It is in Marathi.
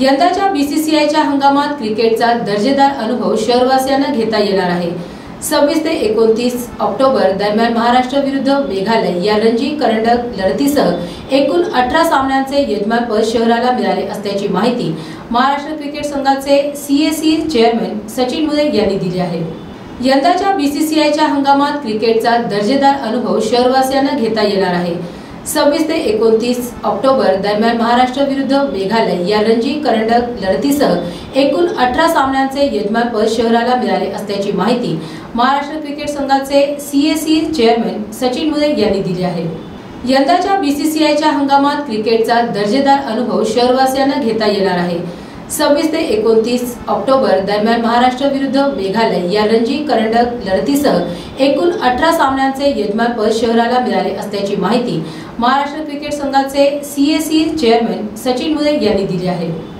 यंदाच्या बीसीसीआयच्या हंगामात क्रिकेटचा दर्जेदार अनुभव शहरवासियांना घेता येणार आहे. सव्वीस ते एकोणतीस ऑक्टोबर दरम्यान महाराष्ट्र विरुद्ध मेघालय या रणजी करंडक लढतीसह एकूण अठरा सामन्यांचे यजमानपद शहराला मिळाले असल्याची माहिती महाराष्ट्र क्रिकेट संघाचे सीएसी चेअरमन सचिन मुदे यांनी दिली आहे. यंदाच्या बीसीसीआयच्या हंगामात क्रिकेटचा दर्जेदार अनुभव शहरवासियांना घेता येणार आहे. सव्वीस ते एकोणतीस ऑक्टोबर दरम्यान महाराष्ट्र विरुद्ध मेघालय या रणजी करंडक लढतीसह एकूण अठरा सामन्यांचे यजमानपद शहराला मिळाले असल्याची माहिती महाराष्ट्र क्रिकेट संघाचे सीएसी चेअरमन सचिन मुदे यांनी दिली आहे. यंदाच्या बीसीसीआयच्या हंगामात क्रिकेटचा दर्जेदार अनुभव शहरवासियांना घेता येणार आहे. सव्वीस ते एकोणतीस ऑक्टोबर दरम्यान महाराष्ट्र विरुद्ध मेघालय या रणजी करंडक लढतीसह एकूण अठरा सामन्यांचे यजमानपद शहराला मिळाले असल्याची माहिती महाराष्ट्र क्रिकेट संघाचे सीएसी चेअरमन सचिन मुदे यांनी दिली आहे.